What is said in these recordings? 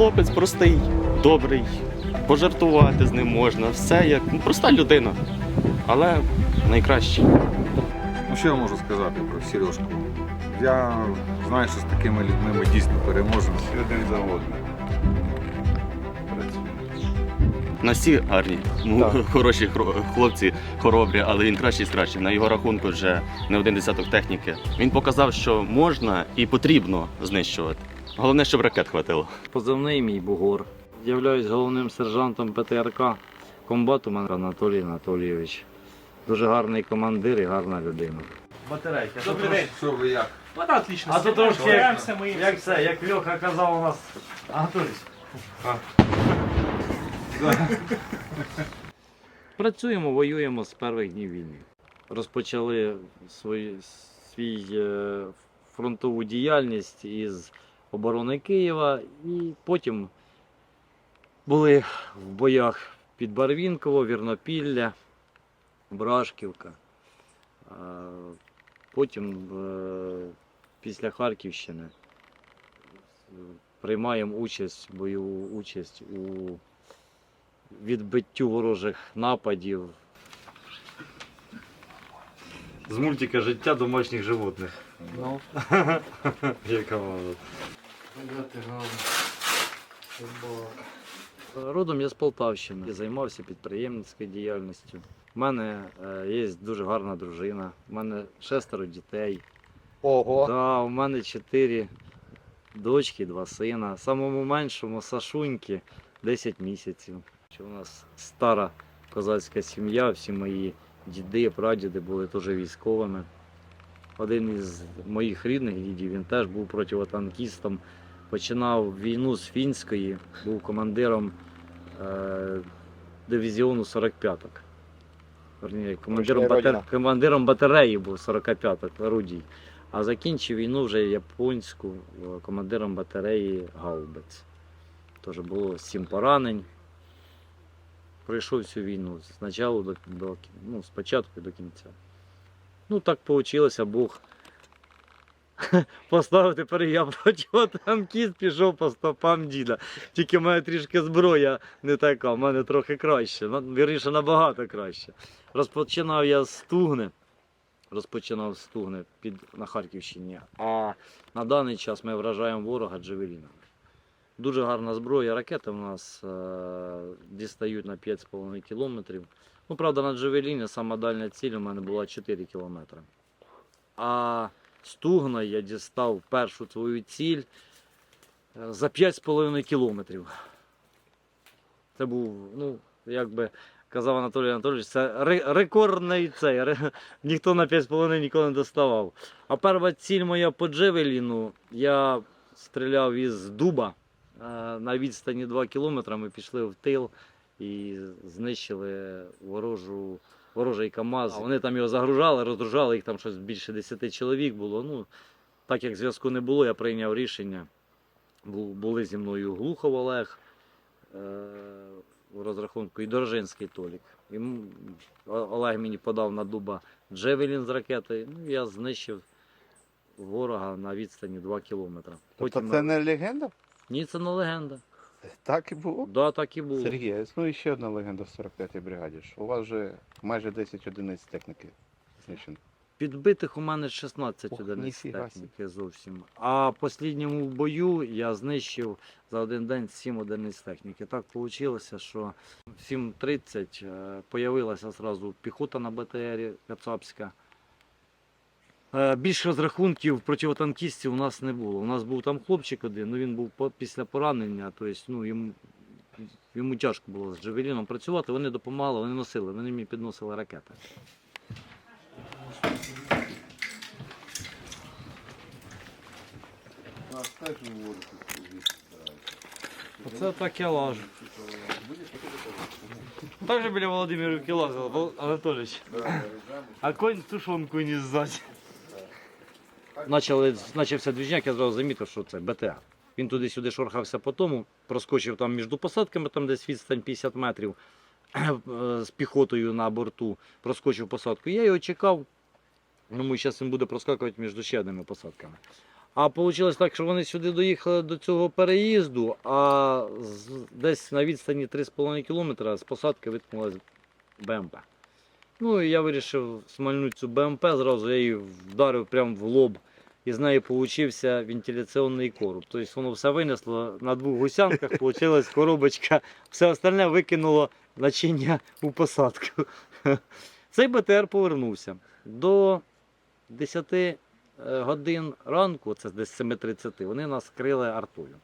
хлопець простий, добрий, пожартувати з ним можна, все як ну, проста людина. Але найкращий. Ну що я можу сказати про Сережку? Я знаю, що з такими людьми ми дійсно переможемо. Один за одним. На всі гарні, ну, хороші хлопці, хоробрі, але він кращий з кращих. На його рахунку вже не один десяток техніки. Він показав, що можна і потрібно знищувати. Головне, щоб ракет хватило. Позивний мій Бугор. Являюсь головним сержантом ПТРК комбату мене Анатолій Анатолійович. Дуже гарний командир і гарна людина. Батарейка. Добрий день. Що ви як? Вода отлично. А то трошки як, як це, як Льоха казав у нас. Анатолій. Працюємо, воюємо з перших днів війни. Розпочали свій, свій е, фронтову діяльність із оборони Києва і потім були в боях під Барвінково, Вірнопілля, Брашківка. Потім е, після Харківщини приймаємо участь, бойову участь у відбиттю ворожих нападів. З мультика життя домашніх животних. Ну. Яка вона. Родом я з Полтавщини. Я займався підприємницькою діяльністю. У мене е, є дуже гарна дружина, у мене шестеро дітей. Ого. Да, у мене чотири дочки, два сина. Самому меншому Сашуньки 10 місяців. У нас стара козацька сім'я, всі мої діди, прадіди були теж військовими. Один із моїх рідних дідів, він теж був противотанкістом. Починав війну з фінської, був командиром е, дивізіону 45-ок. Верні, командиром, батар... командиром батареї був 45-ок орудій. А закінчив війну вже японську е, командиром батареї Гаубиць. Теж було сім поранень. Пройшов всю війну з початку до, до, ну, спочатку до кінця. Ну так вийшло, Бог поставив тепер я противотанкіст, пішов по стопам діда. Тільки в мене трішки зброя не така, в мене трохи краще. Вірніше, набагато краще. Розпочинав я з Тугни. Розпочинав з Тугни під, на Харківщині. А на даний час ми вражаємо ворога джевелінами. Дуже гарна зброя. Ракети у нас е, дістають на 5,5 кілометрів. Ну, правда, на джевеліні сама дальня ціль у мене була 4 кілометри. А з Тугна я дістав першу свою ціль е, за 5,5 кілометрів. Це був, ну, як би казав Анатолій Анатолійович, це рекордний цей. Ніхто на 5,5 ніколи не доставав. А перша ціль моя по Джевеліну, я стріляв із дуба е, на відстані 2 кілометри. Ми пішли в тил і знищили ворожу, ворожий КАМАЗ. Вони там його загружали, розгружали, їх там щось більше 10 чоловік було. Ну, так як зв'язку не було, я прийняв рішення. Були зі мною Глухов Олег е, у розрахунку і Дорожинський Толік. О- Олег мені подав на дуба Джевелін з ракети. Ну, я знищив ворога на відстані 2 кілометри. Тобто це не легенда? Ні, це не легенда. Так і було. Да, так і було. Сергій, існує ще одна легенда в 45-й бригаді. що У вас вже майже 10 одиниць техніки знищено. Підбитих у мене 16 Ох, одиниць техніки зовсім. А в останньому бою я знищив за один день 7 одиниць техніки. Так вийшло, що в 7.30 е, появилася одразу піхота на БТРі Кацапська. Е, Більш розрахунків противотанкістів у нас не було. У нас був там хлопчик один, ну він був після поранення, тобто ну, йому, йому тяжко було з Джавеліном працювати. Вони допомагали, вони носили, вони мені підносили ракети. Оце так я лажу. Так же біля Володимирівки лазив, Анатолійович. А конь тушонку не здать. Почали, почався двіжняк, я зразу замітив, що це БТА. Він туди-сюди шорхався по тому, проскочив там між посадками, там десь відстань 50 метрів з піхотою на борту, проскочив посадку. Я його чекав, думаю, зараз він буде проскакувати між ще одними посадками. А вийшло так, що вони сюди доїхали до цього переїзду, а десь на відстані 3,5 кілометра з посадки виткнулася БМП. Ну і я вирішив смальнути цю БМП, зразу я її вдарив прямо в лоб. І з неї получився вентиляційний короб. Тобто воно все винесло на двох гусянках, вийшла коробочка, все остальне викинуло начиння у посадку. Цей БТР повернувся до 10 е, годин ранку, це десь 7.30, вони нас крили артою.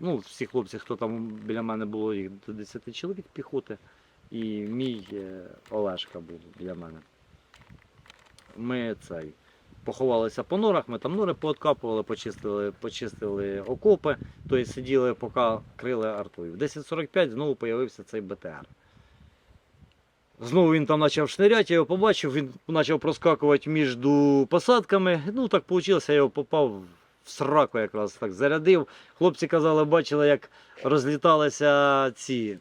Ну, всі хлопці, хто там біля мене було, їх до 10 чоловік піхоти, і мій е, Олешка був біля мене. Ми цей. Поховалися по норах, ми там нори пооткапували, почистили, почистили окопи, тобто сиділи, поки крили артою. В 10.45 знову з'явився цей БТР. Знову він там почав шниряти, я його побачив, він почав проскакувати між посадками. Ну так вийшло, я його попав в сраку якраз так зарядив. Хлопці казали, бачили, як розліталися ці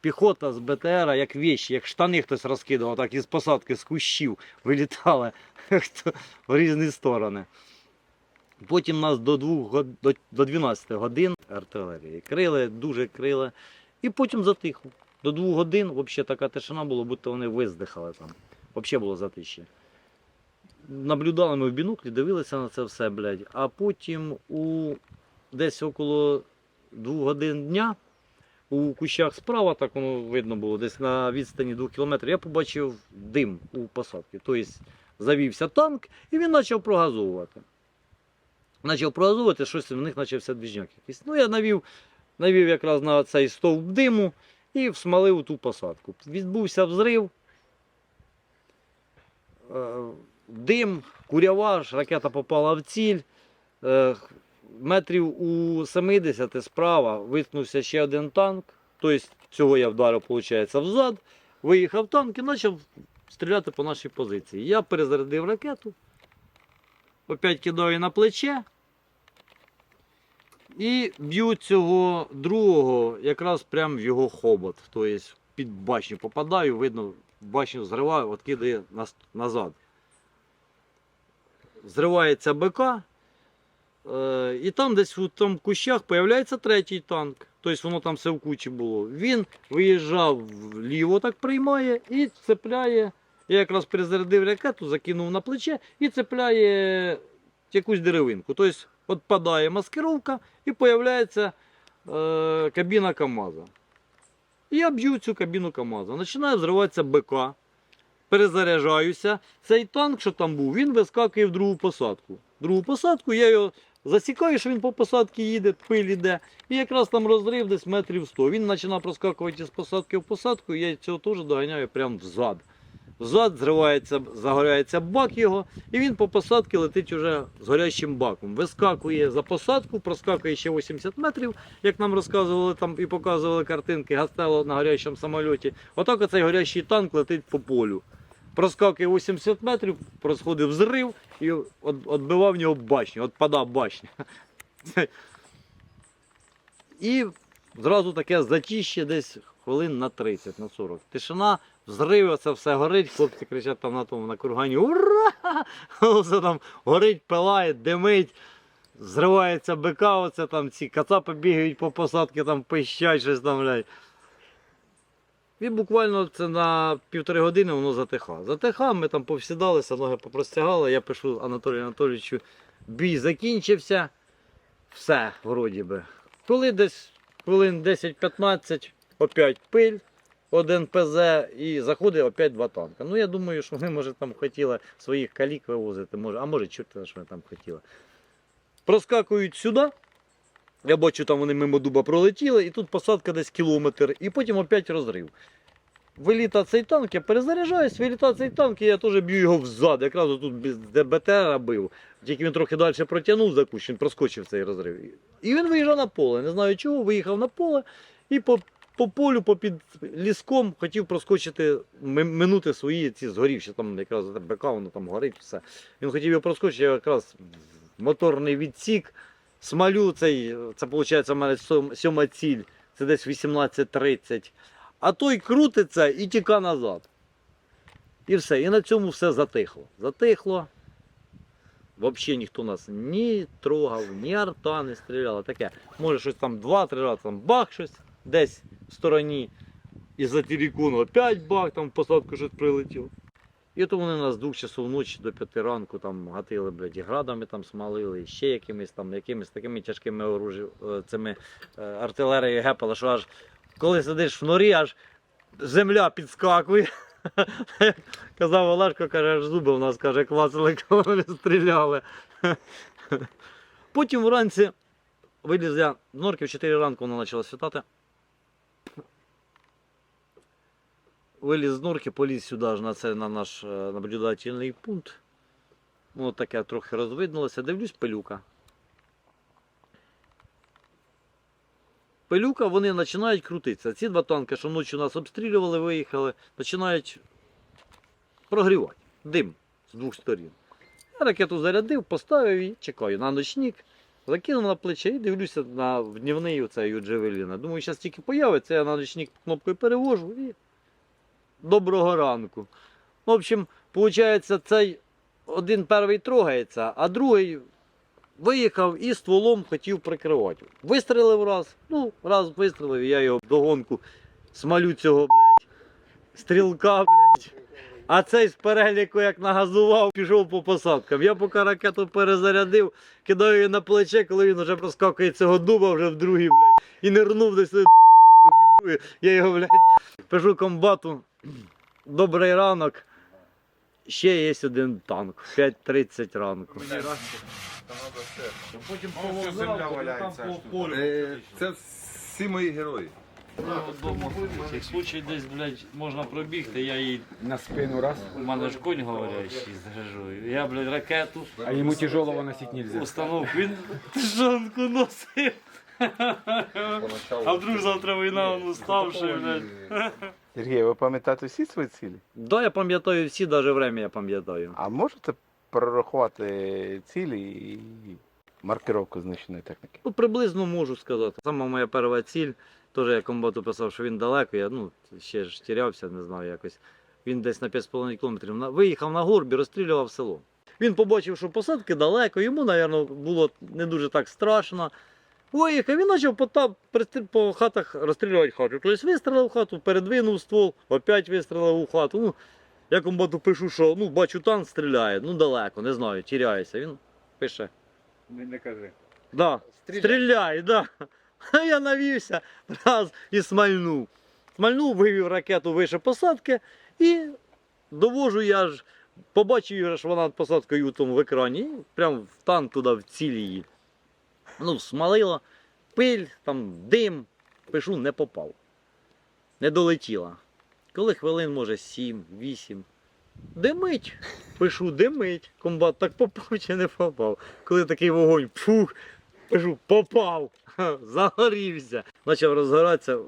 піхота з БТРа, як вещі, як штани хтось розкидував, так із посадки, з кущів вилітали в різні сторони. Потім нас до, двох, до, до 12 годин артилерії крили, дуже крили. І потім затихло. До двох годин взагалі така тишина була, будто вони виздихали там. Взагалі було затище. Наблюдали ми в біноклі, дивилися на це все, блядь. А потім у десь около двох годин дня у кущах справа, так воно видно було, десь на відстані двох кілометрів, я побачив дим у посадці. Тобто завівся танк і він почав прогазовувати. Почав прогазовувати, щось в них почався двіжняк якийсь. Ну, я навів, навів якраз на цей стовп диму і всмалив ту посадку. Відбувся взрив. Е, Дим, курява, ракета попала в ціль. Метрів у 70 справа виткнувся ще один танк. Тобто цього я вдарив, виходить, взад. Виїхав танк і почав стріляти по нашій позиції. Я перезарядив ракету, опять кидаю на плече. І б'ю цього другого якраз прямо в його хобот. Тобто під башню попадаю, видно, башню зриваю, от кидає нас- назад. Зривається БК. Е, і там десь у там кущах з'являється третій танк. Тобто воно там все в кучі було. Він виїжджав вліво, так приймає і цепляє. Я якраз перезарядив ракету, закинув на плече і цепляє якусь деревинку. Тобто відпадає маскировка і з'являється е, кабіна КАМАЗа. Я б'ю цю кабіну КАМАЗа. Починає взриватися БК. Перезаряджаюся. Цей танк, що там був, він вискакує в другу посадку. Другу посадку я його засікаю, що він по посадці їде, пиль іде. І якраз там розрив десь метрів 100. Він починає проскакувати з посадки в посадку, і я цього теж доганяю прямо взад. Взад зривається, загоряється бак його, і він по посадці летить уже з горящим баком. Вискакує за посадку, проскакує ще 80 метрів, як нам розказували там і показували картинки Гастело на горящому самольоті. Отак оцей горящий танк летить по полю. Проскакує 80 метрів, происходить взрив і відбивав нього башню, відпадав башня. І зразу таке затіще десь хвилин на 30, на 40. Тишина, взриви, це все горить, хлопці кричать там на тому на кургані Ура! Все там горить, пилає, димить, зривається бика, оце там ці кацапи бігають по посадці, там пищать щось там, блядь. І буквально це на півтори години воно затиха. Затиха, ми там повсідалися, ноги попростягали. Я пишу Анатолію Анатолійовичу, бій закінчився. Все, вроді би. Коли десь хвилин 10-15, опять пиль, один ПЗ і заходить опять два танка. Ну я думаю, що вони, може, там хотіли своїх калік вивозити, може, а може, чорт, що вони там хотіли. Проскакують сюди. Я бачу, там вони мимо дуба пролетіли, і тут посадка десь кілометр, і потім опять розрив. Виліта цей танк, я перезаряджаюсь, виліта цей танк, і я теж б'ю його взад. Якраз тут без ДБТР бив. Тільки він трохи далі протягнув за кущ, він проскочив цей розрив. І він виїжджав на поле. Не знаю чого, виїхав на поле і по, по полю, попід ліском хотів проскочити, минути свої ці згорівші, там якраз БК, воно там горить, все. Він хотів його проскочити, я якраз моторний відсік. Смалю цей, це виходить у мене сьома ціль, це десь 18.30. А той крутиться і тіка назад. І все. І на цьому все затихло. Затихло. Взагалі ніхто нас ні трогав, ні арта не стріляла. Таке. Може щось там два-три рази там бах щось десь в стороні. І за телефону опять бах, там в посадку щось прилетіло. І то вони нас з двох часов ночі до п'яти ранку там гатили, блядь, і градами там смалили, ще якимись там, якимись такими тяжкими оружі, е, цими е, артилерією гепали, що аж коли сидиш в норі, аж земля підскакує. Казав Олешко, каже, аж зуби у нас каже, клацали, коли вони стріляли. Потім вранці виліз я в норки, в 4 ранку воно почало світати. Виліз з норки, поліз сюди на це на наш е, наблюдательний пункт. Воно таке трохи розвиднулося. Дивлюсь, пилюка. Пилюка, вони починають крутитися. Ці два танки, що ночі нас обстрілювали, виїхали, починають прогрівати. Дим з двох сторін. Я ракету зарядив, поставив і чекаю на ночник. Закинув на плече і дивлюся на днівний оцей Джевеліна. Думаю, зараз тільки появиться, я на ночник кнопкою перевожу і доброго ранку. В общем, виходить, цей один перший трогається, а другий виїхав і стволом хотів прикривати. Вистрелив раз, ну, раз вистрелив, я його вдогонку смалю цього, блядь, стрілка, блядь. А цей з переліку, як нагазував, пішов по посадкам. Я поки ракету перезарядив, кидаю її на плече, коли він вже проскакує цього дуба вже в другий, блядь, і нирнув десь. Я його, блядь, пишу комбату. Добрий ранок. Ще є один танк. 5.30 ранку. Потім земля валяється. Е, Це всі мої герої. Як случай десь, блядь, можна пробігти, я їй, На спину раз, у мене ж конь говорящий, згажу. Я, блядь, ракету, а ему тяжелого носить нельзя. установку, він тижанку носив. А вдруг завтра війна, він уставший, блядь. Сергій, ви пам'ятаєте всі свої цілі? Да, я пам'ятаю всі, навіть время я пам'ятаю. А можете прорахувати цілі і маркировку знищеної техніки? Ну, приблизно можу сказати. Сама моя перша ціль, теж я комбату писав, що він далеко, я ну, ще ж тірявся, не знаю якось. Він десь на 5,5 кілометрів на- виїхав на горбі, розстрілював село. Він побачив, що посадки далеко, йому, мабуть, було не дуже так страшно. Виїхав, він почав по, та- по хатах розстрілювати хату. Тобто вистрілив в хату, передвинув ствол, опять вистрілив у хату. Ну, я комбату пишу, що ну, бачу, танк стріляє, ну далеко, не знаю, тіряється. Він пише. Не, не кажи. Да, стріляй, да. А я навівся раз і смальнув. Смальнув, вивів ракету вище посадки і довожу я ж, побачив, що вона над посадкою там в екрані, і прям в танк туди в ціль її. Ну, смалило, пиль, там дим, пишу, не попав. Не долетіла. Коли хвилин, може, 7-8. Димить. Пишу, димить. Комбат так попав чи не попав. Коли такий вогонь, фух, пишу, попав. Загорівся. Почав розгоратися.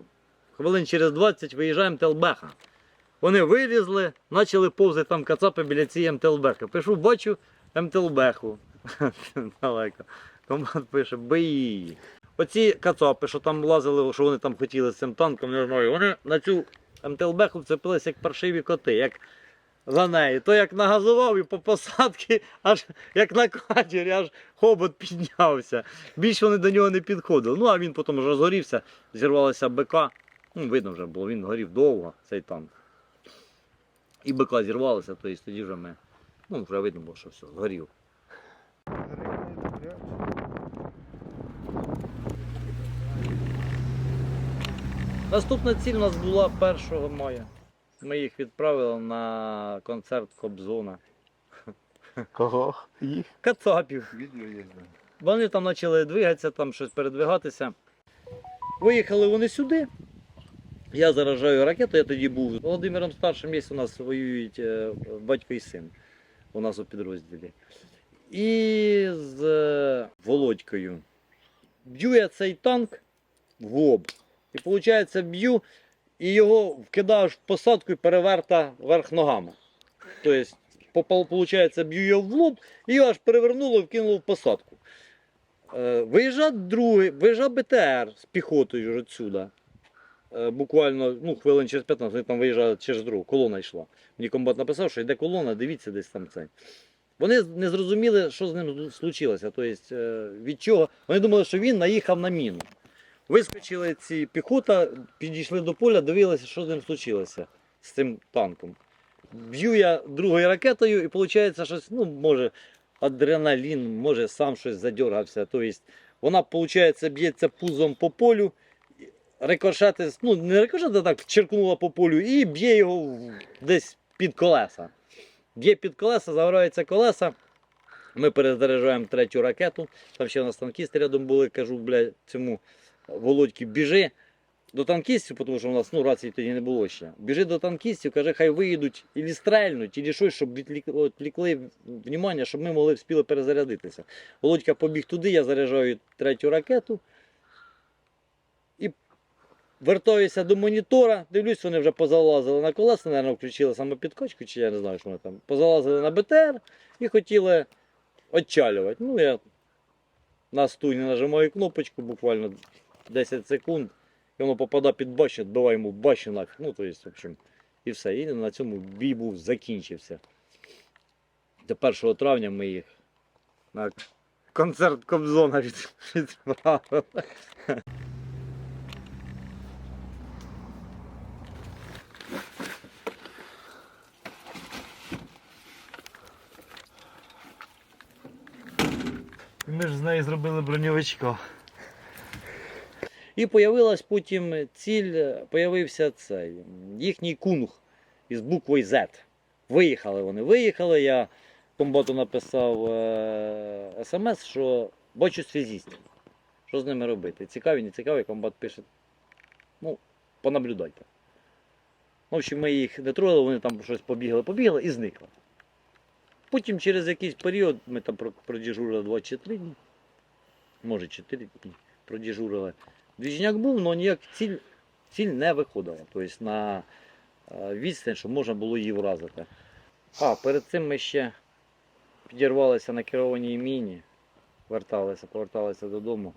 Хвилин через 20 виїжджаємо Телбеха. Вони вилізли, почали повзати там кацапи біля цієї МТЛБехи. Пишу, бачу МТЛБеху. Далеко. Комбат пише, бий. Оці кацапи, що там лазили, що вони там хотіли з цим танком, не знаю, вони на цю МТЛБеху вцепилися як паршиві коти, як за нею. То як нагазував і по посадці, аж як на катері, аж хобот піднявся. Більше вони до нього не підходили. Ну а він потім вже розгорівся, зірвалася БК. Ну, видно вже було, він горів довго, цей танк. І БК зірвалося, то есть тоді вже ми. Ну, вже видно було, що все, згорів. Наступна ціль у нас була 1 мая. Ми їх відправили на концерт Кобзона. Кого? Їх? Кацапів. Відео є. Вони там почали двигатися, там щось передвигатися. Виїхали вони сюди. Я заражаю ракету, я тоді був з Володимиром старшим, є у нас воюють е, батько і син у нас у підрозділі. І з е, Володькою. Б'ю я цей танк в лоб. І виходить, б'ю і його вкидаю в посадку і переверта вверх ногами. Тобто, виходить, б'ю його в лоб і його аж перевернуло і вкинуло в посадку. Е, Виїжджав другий, виїжджав БТР з піхотою отсюда. Е, Буквально ну, хвилин через 15 вони там виїжджали через другу, колона йшла. Мені комбат написав, що йде колона, дивіться десь там це. Вони не зрозуміли, що з ним случилося. Тобто, е, від чого. Вони думали, що він наїхав на міну. Вискочили ці піхота, підійшли до поля, дивилися, що з ним случилося з цим танком. Б'ю я другою ракетою, і виходить, щось, ну, може, адреналін, може, сам щось задергався. Тобто, вона, виходить, б'ється пузом по полю, рикошети, ну, не рикошети, так черкнула по полю і б'є його десь під колеса. Б'є під колеса, загораються колеса. Ми перезаряджаємо третю ракету. Там ще у нас танкісти рядом були, кажу, бля, цьому Володьки, біжи до танкістів, тому що у нас ну, рації тоді не було ще. Біжи до танкістів, каже, хай виїдуть і стрельнуть, і щось, щоб відлік- відвлікли внимання, щоб ми могли вспіли перезарядитися. Володька побіг туди, я заряджаю третю ракету. І вертаюся до монітора, дивлюсь, вони вже позалазили на колеса, мабуть, включили саме підкочку, чи я не знаю, що вони там. Позалазили на БТР і хотіли отчалювати. Ну, я на стуні нажимаю кнопочку буквально 10 секунд, і воно попадає під башню, відбиває йому башню нафіг. Ну, то есть, в общем, і все. І на цьому бій був закінчився. До 1 травня ми їх на концерт Кобзона від- відправили. Ми ж з неї зробили броньовичка. І появилась потім ціль, появився цей їхній кунг із буквою Z. Виїхали вони. Виїхали. Я комбату написав е- смс, що бачу связіст. Що з ними робити? Цікаві, не цікаві, комбат пише. Ну, понаблюдайте. В общем, ми їх не трогали, вони там щось побігли, побігли і зникли. Потім через якийсь період ми там про- продіжурили 2 чи 3 дні. Може 4 дні продіжурили. Двіжняк був, але ніяк ціль, ціль не виходила. Тобто на е, відстань, щоб можна було її вразити. А, перед цим ми ще підірвалися на керованій міні, верталися, поверталися додому.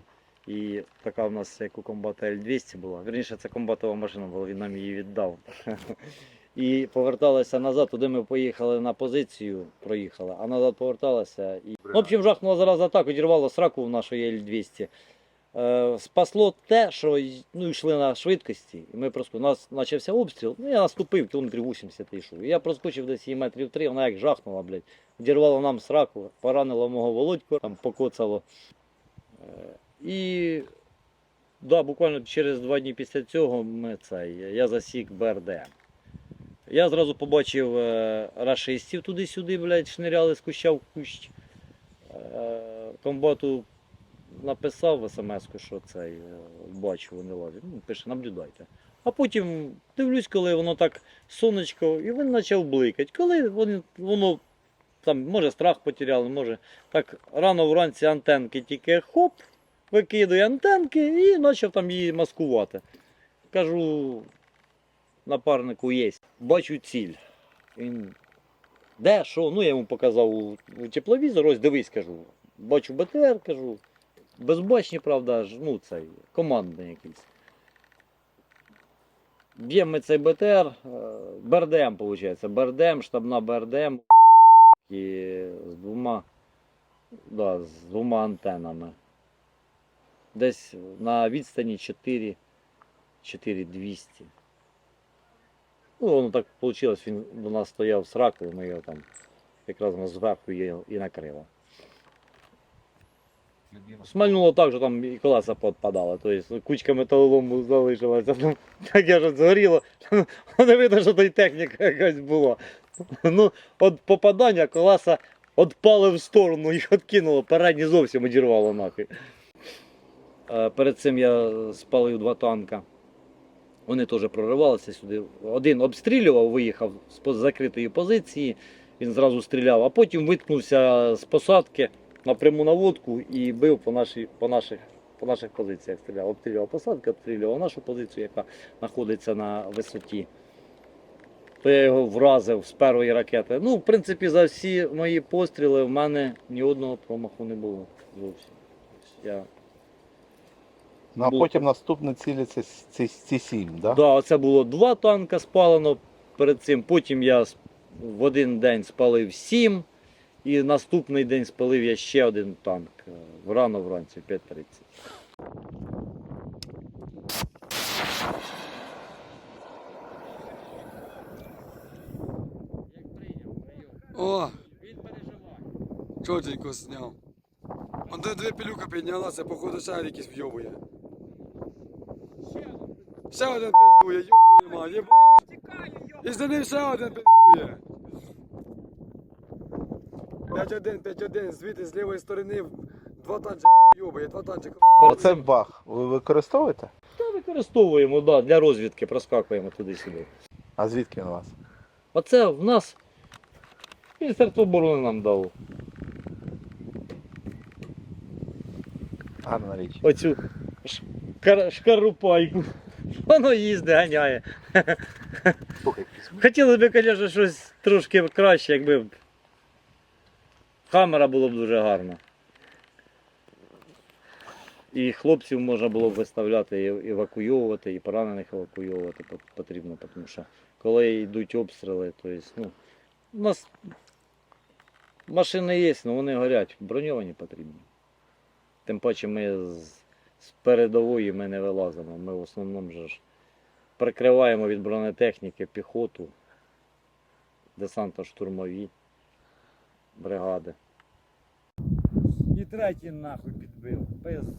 І така в нас, як у комбата Л-200 була. Вірніше, це комбатова машина була, він нам її віддав. І поверталися назад, туди ми поїхали на позицію, проїхали, а назад поверталися. І... В общем, жахнула зараз атаку, дірвало сраку в нашої Л-200. Е, спасло те, що ну, йшли на швидкості. І ми просто, у нас почався обстріл, ну я наступив, кілометрів 80 йшов. Я проскочив десь її метрів 3, вона як жахнула, блядь. Дірвало нам сраку, поранило мого володьку, там покоцало. Е, і да, буквально через два дні після цього ми цей, я засік БРДМ. Я зразу побачив е, рашистів туди-сюди, блядь, шниряли з куща в кущ. Комбату написав в смс, що цей е, бачу, вони лазять. Ну, пише, наблюдайте. А потім дивлюсь, коли воно так сонечко, і він почав бликати. Коли вони, воно там, може, страх потеряли, може. Так рано вранці антенки тільки хоп, викидує антенки і почав там її маскувати. Кажу, напарнику є. Бачу ціль. Він. Де, що? Ну, я йому показав у, у тепловізор, ось дивись, кажу. Бачу БТР, кажу. Безбачні, правда, ж, ну цей командний якийсь. Б'ємо ми цей БТР, е, БРДМ, виходить. БРДМ, штабна БРДМ і з двома, да, з двома антенами. Десь на відстані 4, 4200. Ну, воно так вийшло, він до нас стояв з ракою, ми його там якраз зверху і накрило. Смальнуло так, що там і колеса підпадали, тобто кучка металолому залишилася. Ну, таке ж згоріло. Не видно, що той техніка якась була. Ну, от попадання колеса відпали в сторону, їх відкинуло, передні зовсім одірвало нахи. Перед цим я спалив два танка. Вони теж проривалися сюди. Один обстрілював, виїхав з закритої позиції, він зразу стріляв, а потім виткнувся з посадки на пряму наводку і бив по, нашій, по, наших, по наших позиціях. Стріляв. Обстрілював посадку, обстрілював нашу позицію, яка знаходиться на висоті. То я його вразив з першої ракети. Ну, в принципі, за всі мої постріли в мене ні одного промаху не було зовсім. Тобто Я Ну а Було потім наступні цілі це ці, ці сім, да? Да, оце було два танка спалено перед цим. Потім я в один день спалив сім. І наступний день спалив я ще один танк е, рано вранці, в 5.30. О! Чотенько зняв. Он де дві пилюка піднялася, походу ще якийсь вйобує. Ще один пиздує, йобує ма, єбаш. І за ним ще один пиздує. 5-1, 5-1, звідти з лівої сторони два танчика йобує, два танчика. Оце бах. Ви використовуєте? Та використовуємо, да, для розвідки проскакуємо туди-сюди. А звідки він у вас? Оце в нас Міністерство оборони нам дало. Гарна річ. Оцю шкар... шкарупайку. Воно їздить, ганяє. Хотілося б, звісно, щось трошки краще, якби камера була б дуже гарна. І хлопців можна було б виставляти, і евакуйовувати, і поранених евакуйовувати потрібно, тому що коли йдуть обстріли, то є, ну, у нас машини є, але вони горять, броньовані потрібні. Тим паче ми з, передової ми не вилазимо. Ми в основному ж прикриваємо від бронетехніки піхоту, десантно-штурмові бригади. Третій нахуй підбив. Пизда.